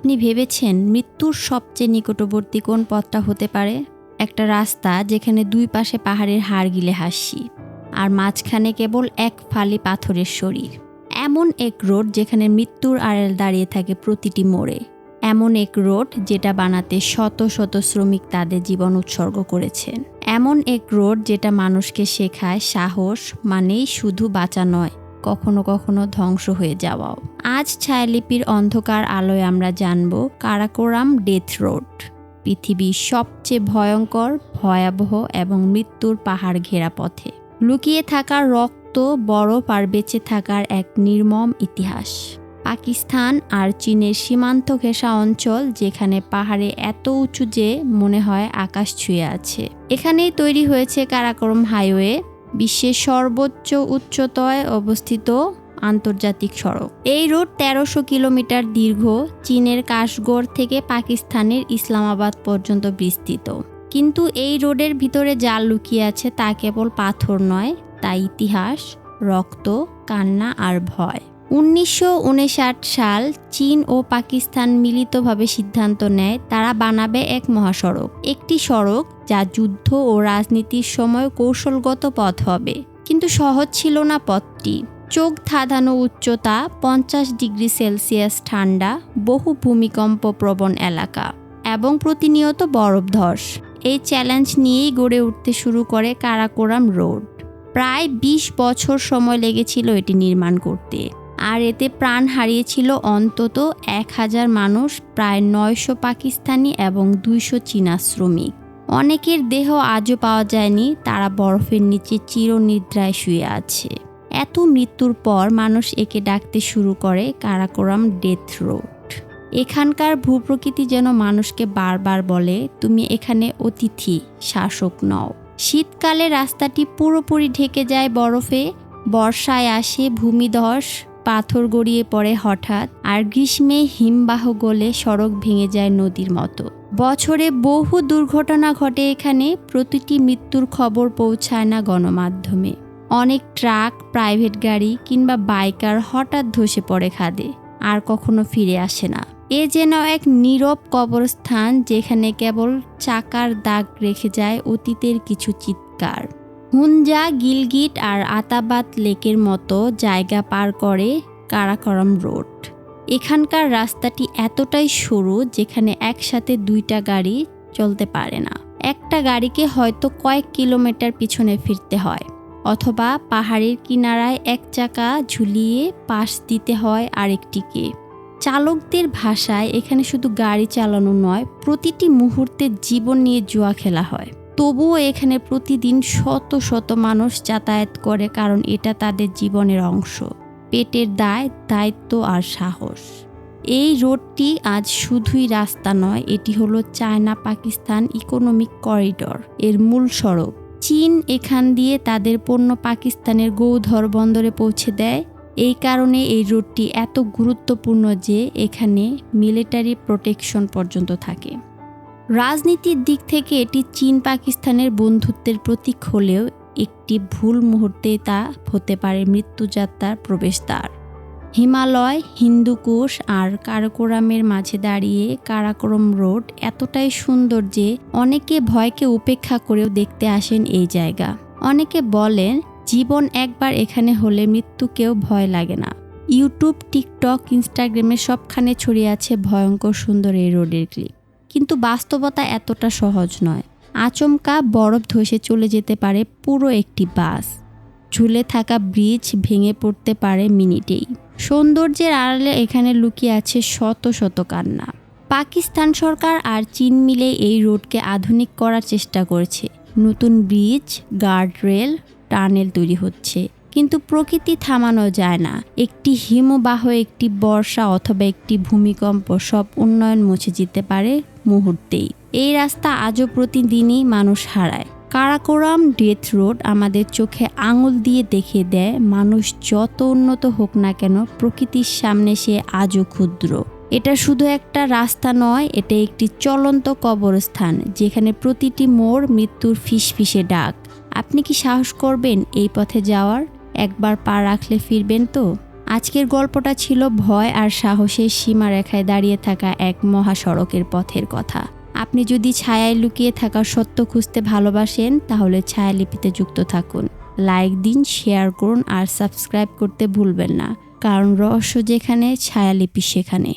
আপনি ভেবেছেন মৃত্যুর সবচেয়ে নিকটবর্তী কোন পথটা হতে পারে? একটা রাস্তা যেখানে দুই পাশে পাহাড়ের হাড় গিলে হাসি, আর মাঝখানে কেবল এক ফালি পাথরের শরীর। এমন এক রোড যেখানে মৃত্যুর আড়াল দাঁড়িয়ে থাকে প্রতিটি মোড়ে। এমন এক রোড যেটা বানাতে শত শত শ্রমিক তাদের জীবন উৎসর্গ করেছেন। এমন এক রোড যেটা মানুষকে শেখায় সাহস মানেই শুধু বাঁচা নয় কখনো কখনো ধ্বংস হয়ে যাওয়াও। আজ ছায়ালিপির অন্ধকার আলোয় আমরা জানব কারাকোরাম ডেথ রোড, পৃথিবীর সবচেয়ে ভয়ঙ্কর, ভয়াবহ এবং মৃত্যুর পাহাড় ঘেরা পথে। লুকিয়ে থাকা রক্ত বরফ আর বেঁচে থাকার এক নির্মম ইতিহাস। পাকিস্তান আর চীনের সীমান্ত ঘেঁষা অঞ্চল যেখানে পাহাড়ে এত উঁচু যে মনে হয় আকাশ ছুঁয়ে আছে। এখানেই তৈরি হয়েছে কারাকরম হাইওয়ে। বিশ্বের সর্বোচ্চ উচ্চতায় অবস্থিত আন্তর্জাতিক সড়ক। এই রুট তেরোশো কিলোমিটার দীর্ঘ, চীনের কাশগড় থেকে পাকিস্তানের ইসলামাবাদ পর্যন্ত বিস্তৃত। কিন্তু এই রোডের ভিতরে যা লুকিয়ে আছে তা কেবল পাথর নয়, তা ইতিহাস, রক্ত, কান্না আর ভয়। উনিশশো উনষাট সাল চীন ও পাকিস্তান মিলিতভাবে সিদ্ধান্ত নেয় তারা বানাবে এক মহাসড়ক। একটি সড়ক যা যুদ্ধ ও রাজনীতির সময় কৌশলগত পথ হবে। কিন্তু সহজ ছিল না পথটি। চোখ ধাঁধানো উচ্চতা পঞ্চাশ ডিগ্রি সেলসিয়াস ঠান্ডা, বহু ভূমিকম্প প্রবণ এলাকা এবং প্রতিনিয়ত বরফ ধস। এই চ্যালেঞ্জ নিয়েই গড়ে উঠতে শুরু করে কারাকোরাম রোড। প্রায় ২০ বছর সময় লেগেছিল এটি নির্মাণ করতে। আর এতে প্রাণ হারিয়েছিল অন্তত এক হাজার মানুষ, প্রায় নয়শো পাকিস্তানি এবং দুইশো চীনা শ্রমিক। অনেকের দেহ আজও পাওয়া যায়নি, তারা বরফের নিচে চিরনিদ্রায় শুয়ে আছে। এত মৃত্যুর পর মানুষ একে ডাকতে শুরু করে কারাকোরাম ডেথ রোড। এখানকার ভূপ্রকৃতি যেন মানুষকে বারবার বলে, তুমি এখানে অতিথি, শাসক নও। শীতকালে রাস্তাটি পুরোপুরি ঢেকে যায় বরফে, বর্ষায় আসে ভূমিধস পাথর গড়িয়ে পড়ে হঠাৎ, আর গ্রীষ্মে হিমবাহ গলে সড়ক ভেঙে যায় নদীর মতো। বছরে বহু দুর্ঘটনা ঘটে এখানে, প্রতিটি মৃত্যুর খবর পৌঁছায় না গণমাধ্যমে। অনেক ট্রাক, প্রাইভেট গাড়ি কিংবা বাইকার হঠাৎ ধসে পড়ে খাদে, আর কখনো ফিরে আসে না। এ যেন এক নীরব কবরস্থান যেখানে কেবল চাকার দাগ রেখে যায় অতীতের কিছু চিৎকার। হুঞ্জা গিলগিট আর আতাবাদ লেকের মতো জায়গা পার করে কারাকরম রোড। এখানকার রাস্তাটি এতটাই সরু যেখানে একসাথে দুইটা গাড়ি চলতে পারে না। একটা গাড়িকে হয়তো কয়েক কিলোমিটার পিছনে ফিরতে হয়, অথবা পাহাড়ের কিনারায় এক চাকা ঝুলিয়ে পাশ দিতে হয় আরেকটিকে। চালকদের ভাষায় এখানে শুধু গাড়ি চালানো নয়, প্রতিটি মুহূর্তে জীবন নিয়ে জুয়া খেলা হয়। তবুও এখানে প্রতিদিন শত শত মানুষ যাতায়াত করে কারণ এটা তাদের জীবনের অংশ। পেটের দায়, দায়িত্ব আর সাহস। এই রোডটি আজ শুধুই রাস্তা নয়, এটি হলো চায়না পাকিস্তান ইকোনমিক করিডর। এর মূল সড়ক। চীন এখান দিয়ে তাদের পণ্য পাকিস্তানের গৌধর বন্দরে পৌঁছে দেয়। এই কারণে এই রোডটি এত গুরুত্বপূর্ণ যে এখানে মিলিটারি প্রোটেকশন পর্যন্ত থাকে। রাজনীতির দিক থেকে এটি চীন পাকিস্তানের বন্ধুত্বের প্রতীক হলেও একটি ভুল মুহূর্তে তা হতে পারে মৃত্যুযাত্রার প্রবেশদ্বার। হিমালয় হিন্দুকুশ আর কারাকোরামের মাঝে দাঁড়িয়ে কারাকোরম রোড এতটাই সুন্দর যে অনেকে ভয়কে উপেক্ষা করেও দেখতে আসেন এই জায়গা। অনেকে বলেন, জীবন একবার এখানে হলে মৃত্যুকেও ভয় লাগে না। ইউটিউব, টিকটক, ইনস্টাগ্রামে সবখানে ছড়িয়ে আছে ভয়ঙ্কর সুন্দর এই রোডের ক্লিপ। কিন্তু বাস্তবতা এতটা সহজ নয়। আচমকা বরফ ধসে চলে যেতে পারে পুরো একটি বাস। ঝুলে থাকা ব্রিজ ভেঙে পড়তে পারে মিনিটেই। সৌন্দর্যের আড়ালে এখানে লুকিয়ে আছে শত শত কান্না। পাকিস্তান সরকার আর চীন মিলে এই রোডকে আধুনিক করার চেষ্টা করছে। নতুন ব্রিজ গার্ড রেল টানেল তৈরি হচ্ছে। কিন্তু প্রকৃতি থামানো যায় না। একটি হিমবাহ, একটি বর্ষা অথবা একটি ভূমিকম্প সব উন্নয়ন মুছে যেতে পারে মুহূর্তেই। এই রাস্তা আজও প্রতিদিনই মানুষ হারায়। কারাকোরাম ডেথ রোড আমাদের চোখে আঙুল দিয়ে দেখিয়ে দেয়, মানুষ যত উন্নত হোক না কেন প্রকৃতির সামনে সে আজও ক্ষুদ্র। এটা শুধু একটা রাস্তা নয়, এটা একটি চলন্ত কবরস্থান, যেখানে প্রতিটি মোড় মৃত্যুর ফিসফিসে ডাক। আপনি কি সাহস করবেন এই পথে যাওয়ার? একবার পা রাখলে ফিরবেন তো? আজকের গল্পটা ছিল ভয় আর সাহসের সীমারেখায় দাঁড়িয়ে থাকা এক মহাসড়কের পথের কথা। আপনি যদি ছায়ায় লুকিয়ে থাকা সত্য খুঁজতে ভালোবাসেন, তাহলে ছায়ালিপিতে যুক্ত থাকুন। লাইক দিন, শেয়ার করুন আর সাবস্ক্রাইব করতে ভুলবেন না। কারণ রহস্য যেখানে, ছায়ালিপি সেখানে।